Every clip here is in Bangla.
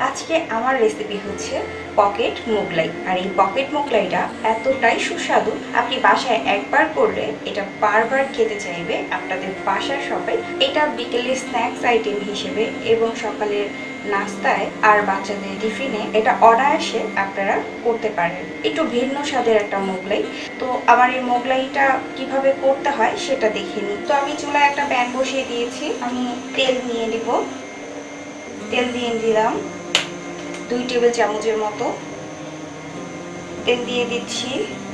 আজকে আমার রেসিপি হচ্ছে পকেট মোগলাই। আর এই পকেট মোগলাইটা এতটাই সুস্বাদু, আপনি বাসায় একবার করলে এটা বারবার খেতে চাইবে আপনাদের বাসার সবাই। এটা বিকেলের স্ন্যাক্স আইটেম হিসেবে এবং সকালের নাস্তায় আর বাচ্চাদের টিফিনে এটা অনায়াসে আপনারা করতে পারেন। একটু ভিন্ন স্বাদের একটা মোগলাই। তো আমার এই মোগলাইটা কীভাবে করতে হয় সেটা দেখে নিই। তো আমি চুলায় একটা প্যান বসিয়ে দিয়েছি। আমি তেল নিয়ে নিব। তেল দিয়ে দিলাম। দুই টেবিল চামচের মতো। তেল দিয়ে দিচ্ছি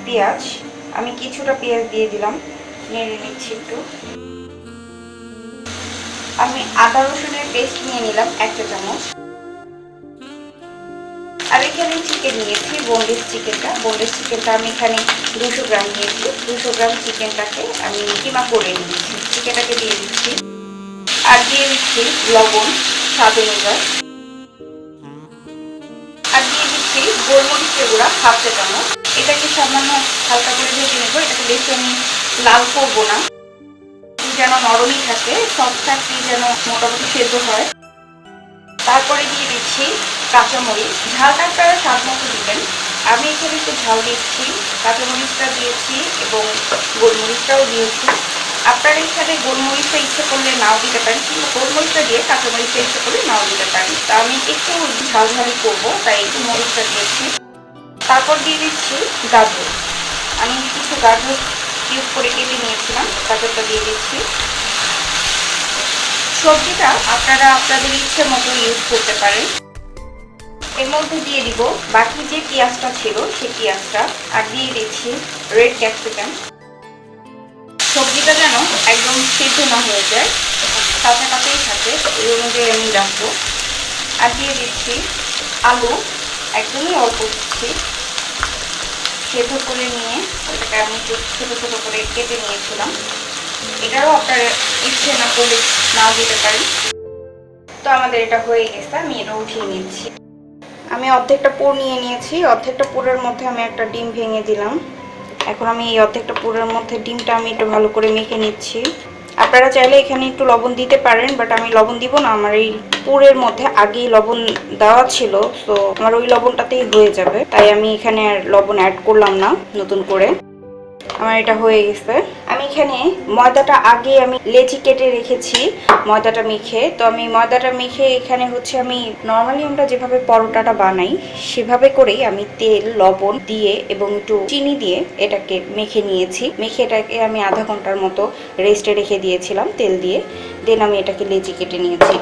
পেঁয়াজ। আমি কিছুটা পেঁয়াজ দিয়ে দিলাম। নেড়ে নিচ্ছি একটু। আমি আদা রসুনের পেস্ট নিয়ে নিলাম একটা চামচ। আর এখানে চিকেন নিয়েছি, বোনলেস চিকেনটা। বোনলেস চিকেনটা আমি এখানে দুশো গ্রাম নিয়েছি। দুশো গ্রাম চিকেনটাকে আমি কিমা করে নিয়েছি। চিকেনটাকে দিয়ে দিচ্ছি। আর দিয়ে দিচ্ছি লবণ, স্বাদ অনুযায়ী। গোলমরিচের গুঁড়া হাফ চা চামচ। এটাকে সামান্য হালকা করে ভেজে নেব। এটাকে বেশি আমি লাল করব না। যেন নরমই থাকে। সব থাকতেই যেন মোটামুটি সেদ্ধ হয়। তারপরে দিয়ে দিচ্ছি কাঁচামরিচ। ঝালটা আপনারা স্বাদ মতো দিবেন। আমি এখানে একটু ঝাল দিচ্ছি। কাঁচামরিচটা দিয়েছি এবং গোলমরিচটাও দিয়েছি। আপনারা এখানে গোলমরিচটা ইচ্ছে করলে নাও দিতে পারেন কিন্তু গোলমরিচটা দিয়ে কাঁচামরিচটা ইচ্ছে করলে নাও দিতে পারেন। তা আমি একটু ঝাল ঝালি করব, তাই একটু মরিচটা দিয়েছি। তারপর দিয়ে দিচ্ছি গাজর। আমি কিছু গাজর ইউজ করে কেটে নিয়েছিলাম, গাজরটা দিয়ে দিচ্ছি। সবজিটা আপনারা আপনাদের ইচ্ছে মতো ইউজ করতে পারেন। এর মধ্যে দিয়ে দিব বাকি যে পেঁয়াজটা ছিল সেই পেঁয়াজটা, আর দিয়ে দিচ্ছি রেড ক্যাপসিকাম সবজিটা যেন একদম সিদ্ধ না হয়ে যায় কাঁচা কাঁচাই থাকে। এই অনুযায়ী আমি রাখব। আর দিয়ে দিচ্ছি আলু, একদমই অল্প দিচ্ছি। সেদ্ধ করে নিয়ে ওটাকে আমি ছোটো ছোটো করে কেটে নিয়েছিলাম। এটারও আপনার ইচ্ছে না করলে নাও দিতে পারি তো আমাদের এটা হয়ে গেছে, আমি এটা উঠিয়ে নিচ্ছি। আমি অর্ধেকটা পোড় নিয়ে নিয়েছি। অর্ধেকটা পোড়ের মধ্যে আমি একটা ডিম ভেঙে দিলাম। এখন আমি এই অর্ধেকটা পুরের মধ্যে ডিমটা আমি একটু ভালো করে মেখে নিচ্ছি। আপনারা চাইলে এখানে একটু লবণ দিতে পারেন বাট আমি লবণ দিব না। আমার এই পুরের মধ্যে আগেই লবণ দেওয়া ছিল তো আমার ওই লবণটাতেই হয়ে যাবে। তাই আমি এখানে আর লবণ অ্যাড করলাম না, নতুন করে। আমার এটা হয়ে গেছে। আমি এখানে ময়দাটা আগে আমি লেচি কেটে রেখেছি, ময়দাটা মেখে। তো আমি ময়দাটা মেখে এখানে হচ্ছে আমি নর্মালি আমরা যেভাবে পরোটাটা বানাই, সেভাবে করেই আমি তেল, লবণ দিয়ে এবং একটু চিনি দিয়ে এটাকে মেখে নিয়েছি। মেখে এটাকে আমি আধা ঘণ্টার মতো রেস্টে রেখে দিয়েছিলাম তেল দিয়ে। দেন আমি এটাকে লেচি কেটে নিয়েছি।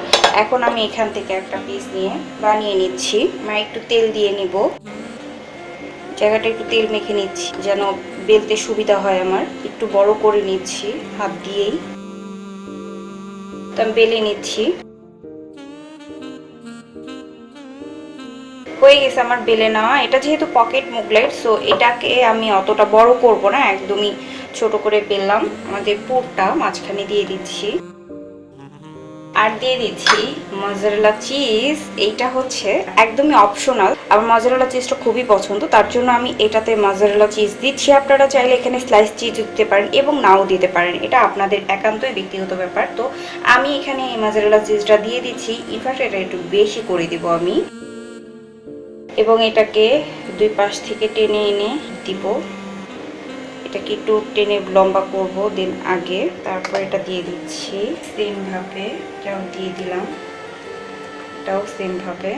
এখন আমি এখান থেকে একটা পিস নিয়ে বানিয়ে নিচ্ছি। মানে একটু তেল দিয়ে নিব। জায়গাটা একটু তেল মেখে নিচ্ছি, যেন বেলতে সুবিধা হয় আমার। একটু বড় করে নিচ্ছি, হাত দিয়েই। আমি বেলে নিচ্ছি। হয়ে গেছে আমার বেলে নেওয়া। এটা যেহেতু পকেট মুগলাইট সো এটাকে আমি অতটা বড় করব না। একদমই ছোট করে বেললাম। আমাদের পুরটা মাঝখানে দিয়ে দিচ্ছি। আর দিয়ে দিচ্ছি মজারেলা চিজ এইটা হচ্ছে একদমই অপশনাল আমার মজারেলা চিজটা খুবই পছন্দ। তার জন্য আমি এটাতে মজারেলা চিজ দিচ্ছি। আপনারা চাইলে এখানে স্লাইস চিজ দিতে পারেন এবং নাও দিতে পারেন। এটা আপনাদের একান্তই ব্যক্তিগত ব্যাপার। তো আমি এখানে এই মজারেলা চিজটা দিয়ে দিচ্ছি। ইনফ্যাক্ট এটা একটু বেশি করে দিব আমি। এবং এটাকে দুই পাশ থেকে টেনে এনে দিব। এটাকে একটু টেনে লম্বা করব দেন আগে। তারপর এটা দিয়ে দিচ্ছি। সেম ভাবে এটাও দিয়ে দিলাম। এটাও সেম ভাবে।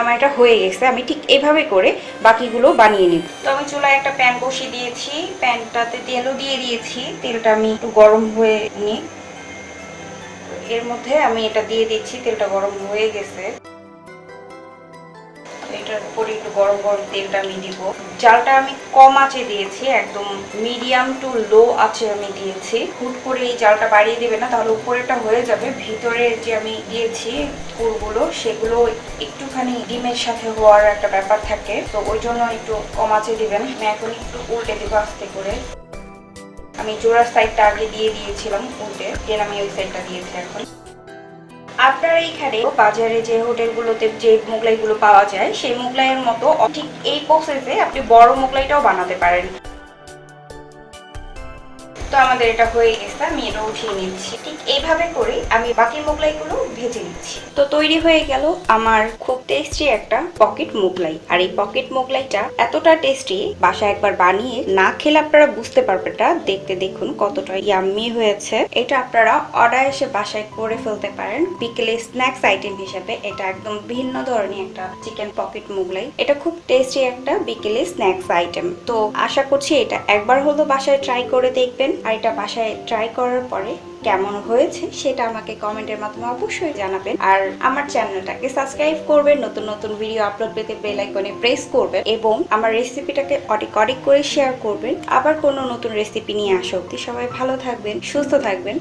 আমার এটা হয়ে গেছে, আমি ঠিক এভাবে করে বাকিগুলো বানিয়ে নিব। তো আমি চুলায় একটা প্যান বসিয়ে দিয়েছি। প্যানটাতে তেলও দিয়ে দিয়েছি। তেলটা আমি একটু গরম হয়ে নিই। এর মধ্যে আমি এটা দিয়ে দিচ্ছি, তেলটা গরম হয়ে গেছে। এটার উপরে একটু গরম গরম তেলটা আমি দিব। আমি কম আঁচে দিয়েছি, একদম মিডিয়াম টু লো আঁচে আমি দিয়েছি। হুট করে এই বাড়িয়ে দেবে না, তাহলে উপরেটা হয়ে যাবে। ভিতরে যে আমি দিয়েছি পুরগুলো, সেগুলো একটুখানি ডিমের সাথে হওয়ার একটা ব্যাপার থাকে। তো ওই জন্য একটু কম আঁচে দিবেন। আমি এখন একটু উল্টে দেবো আস্তে করে। আমি জোড়ার সাইডটা আগে দিয়ে দিয়েছিলাম, উল্টে। দেন আমি ওই সাইডটা দিয়েছি এখন। আপনারা এইখানে বাজারে যে হোটেলগুলোতে যে মোগলাইগুলো পাওয়া যায়, সেই মোগলাইয়ের মতো ঠিক এই প্রসেসে আপনি বড় মোগলাইটাও বানাতে পারেন। তো আমাদের এটা হয়ে গেছে আমি এটা উঠিয়ে নিচ্ছি। ঠিক এইভাবে করে আমি বাকি মোগলাইগুলো ভেজে নিচ্ছি। তো তৈরি হয়ে গেল আমার খুব টেস্টি একটা পকেট মোগলাই। আর এই পকেট মোগলাইটা এতটা টেস্টি বাসায় একবার বানিয়ে না খেলে আপনারা বুঝতে পারবেন এটা দেখতে দেখুন কতটা ইয়াম্মি হয়েছে। এটা আপনারা এসে বাসায় করে ফেলতে পারেন। বিকেলে স্ন্যাক্স আইটেম হিসেবে এটা একদম ভিন্ন ধরনের একটা চিকেন পকেট মোগলাই। এটা খুব টেস্টি একটা বিকেলে স্ন্যাক্স আইটেম তো আশা করছি এটা একবার হলো বাসায় ট্রাই করে দেখবেন। আর এটা বাসায় ট্রাই করার পরে কেমন হয়েছে সেটা আমাকে কমেন্টের মাধ্যমে অবশ্যই জানাবেন। আর আমার চ্যানেলটাকে সাবস্ক্রাইব করবেন, নতুন নতুন ভিডিও আপলোড পেতে বেল আইকনে প্রেস করবেন এবং আমার রেসিপিটাকে অডিক অডিক করে শেয়ার করবেন। আবার কোনো নতুন রেসিপি নিয়ে আসা অব্দি সবাই ভালো থাকবেন, সুস্থ থাকবেন।